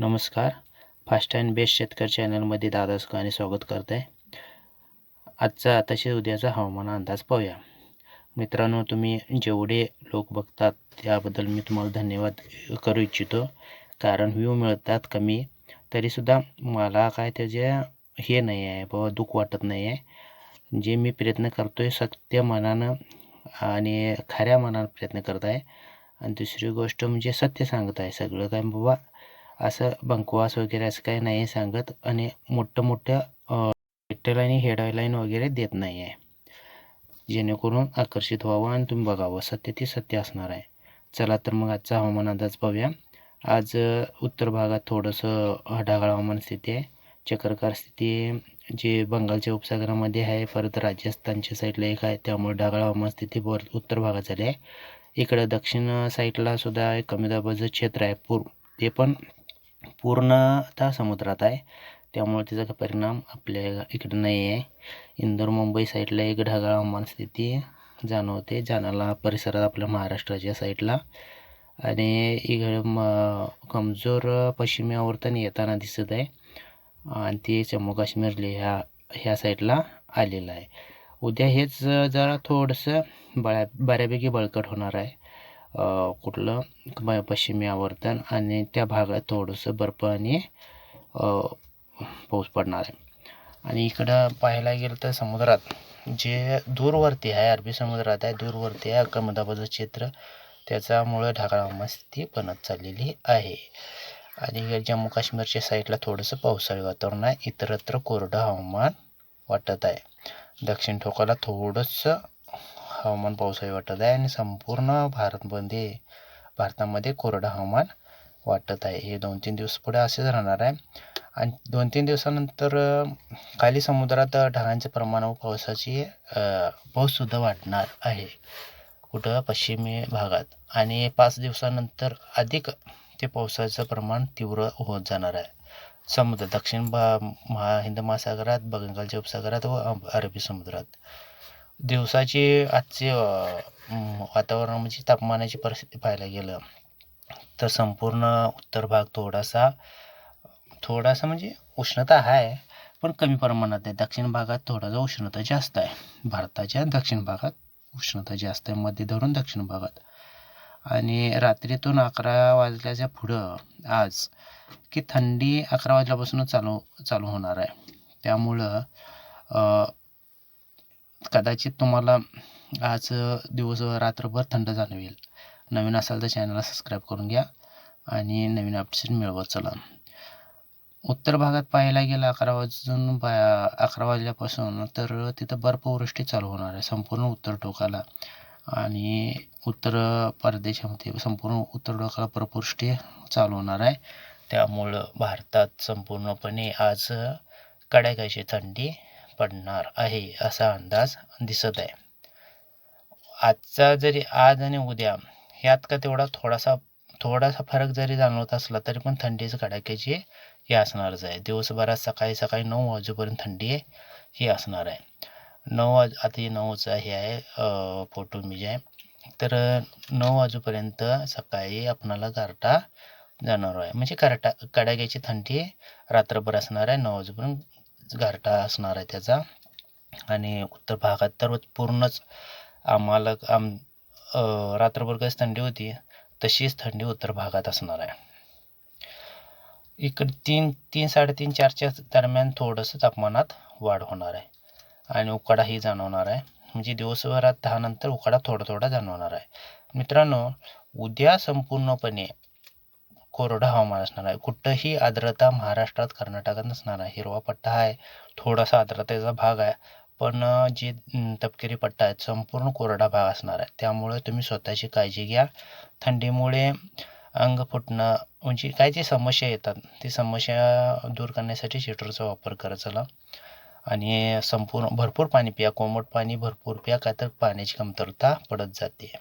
नमस्कार. Fast and best शेतकरी चॅनलमध्ये दादा सुखाने स्वागत करत आहे आजचा तसेच उद्याचा हवामान अंदाज पाहूया. मित्रांनो तुम्ही जेवढे लोक बघतात त्याबद्दल मी तुम्हाला धन्यवाद करू इच्छितो. कारण व्ह्यू मिळतात कमी तरीसुद्धा मला काय त्याचे हे नाही आहे बाबा दुःख वाटत नाही आहे. जे मी प्रयत्न करतो आहे सत्य मनानं आणि खऱ्या मनानं प्रयत्न करत आहे. आणि दुसरी गोष्ट म्हणजे सत्य सांगत आहे सगळं. काय बाबा असं बंकवास वगैरे असं काही नाही सांगत आणि मोठं मोठं टायटल आणि हेडलाईन वगैरे देत नाही आहे जेणेकरून आकर्षित व्हावं आणि तुम्ही बघावं. सत्य ते सत्य असणार आहे. चला तर मग आजचा हवामान अंदाज पाहूया. आज उत्तर भागात थोडंसं ढगाळ हवामान स्थिती आहे. चक्रकार स्थिती जे बंगालच्या उपसागरामध्ये आहे परत राजस्थानच्या साईडला एक आहे त्यामुळे ढगाळ हवामान स्थिती बर उत्तर भागात झाली आहे. इकडं दक्षिण साईडला सुद्धा एक कमी दाबाचं क्षेत्र आहे. पूर ते पण पूर्णतः समुद्रात आहे. त्यामुळे त्याचा परिणाम आपल्या इकडं नाही आहे. इंदोर मुंबई साईडला एक ढगाळ हवामान स्थिती जाणवते. जाणाला परिसरात आपल्या महाराष्ट्राच्या साईडला. आणि इकडं म कमजोर पश्चिमी आवर्तन येताना दिसत आहे. आणि ते जम्मू काश्मीर ह्या ह्या साईडला आलेलं आहे. उद्या हेच जरा थोडंसं बळ्या बऱ्यापैकी बळकट होणार आहे. कुठलं पश्चिमी आवर्तन आणि त्या भागात थोडंसं बर्फ आणि पाऊस पडणार आहे. आणि इकडं पाहायला गेलं तर समुद्रात जे दूरवरती आहे अरबी समुद्रात आहे दूरवरती आहे अहमदाबादचं क्षेत्र त्याच्यामुळे ढगाळ मस्ती बनत चाललेली आहे. आणि जम्मू काश्मीरच्या साईडला थोडंसं पावसाळी वातावरण आहे इतरत्र कोरडं हवामान वाटत आहे. दक्षिण ठोकाला थोडंसं हवामान पावसाळी वाटत आहे आणि संपूर्ण भारतमध्ये भारतामध्ये कोरडं हवामान वाटत आहे. हे दोन तीन दिवस पुढे असेच राहणार आहे. आणि दोन तीन दिवसानंतर खाली समुद्रात ढगांचे प्रमाण व पावसाची पाऊससुद्धा वाढणार आहे. कुठं? पश्चिमी भागात. आणि पाच दिवसानंतर अधिक ते पावसाचं प्रमाण तीव्र होत जाणार आहे. समुद्र दक्षिण भा महा हिंद महासागरात बंगालच्या उपसागरात व अरबी समुद्रात. दिवसाचे आजचे वातावरण म्हणजे तापमानाची परिस्थिती पाहायला गेलं तर संपूर्ण उत्तर भाग थोडासा थोडासा म्हणजे उष्णता आहे पण कमी प्रमाणात आहे. दक्षिण भागात थोडासा उष्णता जास्त आहे. भारताच्या दक्षिण भागात उष्णता जास्त आहे. मध्ये धरून दक्षिण भागात. आणि रात्रीतून अकरा वाजल्याच्या पुढं आज की थंडी अकरा वाजल्यापासूनच चालू चालू होणार आहे. त्यामुळं कदाचित तुम्हाला आज दिवस रात्रभर थंड जाणवेल नवीन असाल तर चॅनलला सबस्क्राईब करून घ्या आणि नवीन अपडेट्स मिळवत चला. उत्तर भागात पाहायला गेलं अकरा वाजून बा अकरा वाजल्यापासून तर तिथं बर्फवृष्टी चालू होणार आहे. संपूर्ण उत्तर टोकाला आणि उत्तर परदेशामध्ये संपूर्ण उत्तर टोकाला बर्फवृष्टी चालू होणार आहे. त्यामुळं भारतात संपूर्णपणे आज कडाक्याची थंडी पडणार आहे असा अंदाज दिसत आहे. आजचा जरी आज आणि उद्या ह्यात का तेवढा थोडासा थोडासा फरक जरी जाणवत असला तरी पण थंडीचं कडाक्याची हे असणारच आहे. दिवसभरात सकाळी सकाळी नऊ वाजेपर्यंत थंडी ही असणार आहे. नऊ वाज आता नऊचा हे आहे फोटो मी जे आहे. तर नऊ वाजेपर्यंत सकाळी आपणाला गारटा जाणार आहे. म्हणजे करटा कडाक्याची थंडी रात्रभर असणार आहे. नऊ वाजेपर्यंत गारटा असणार आहे त्याचा. आणि उत्तर भागात तर पूर्णच आम्हाला आम रात्रभर कशी थंडी होती तशीच थंडी उत्तर भागात असणार आहे. इकडे तीन तीन साडेतीन चारच्या दरम्यान थोडंसं तापमानात वाढ होणार आहे. आणि उकाडाही जाणवणार आहे. म्हणजे दिवसभरात दहानंतर उकाडा थोडा थोडा जाणवणार आहे. मित्रांनो उद्या संपूर्णपणे कोरडं हवामान असणार आहे. कुठंही आर्द्रता महाराष्ट्रात कर्नाटकात नसणार आहे. हिरवा पट्टा आहे. थोडासा आर्द्रतेचा भाग आहे. पण जे तपकिरी पट्टा आहे संपूर्ण कोरडा भाग असणार आहे. त्यामुळे तुम्ही स्वतःची काळजी घ्या. थंडीमुळे अंग फुटणं म्हणजे काय जे समस्या येतात. ती समस्या दूर करण्यासाठी शिटरचा वापर करत चला. आणि संपूर्ण भरपूर पाणी प्या. कोमट पाणी भरपूर प्या. का तर पाण्याची कमतरता पडत जाते.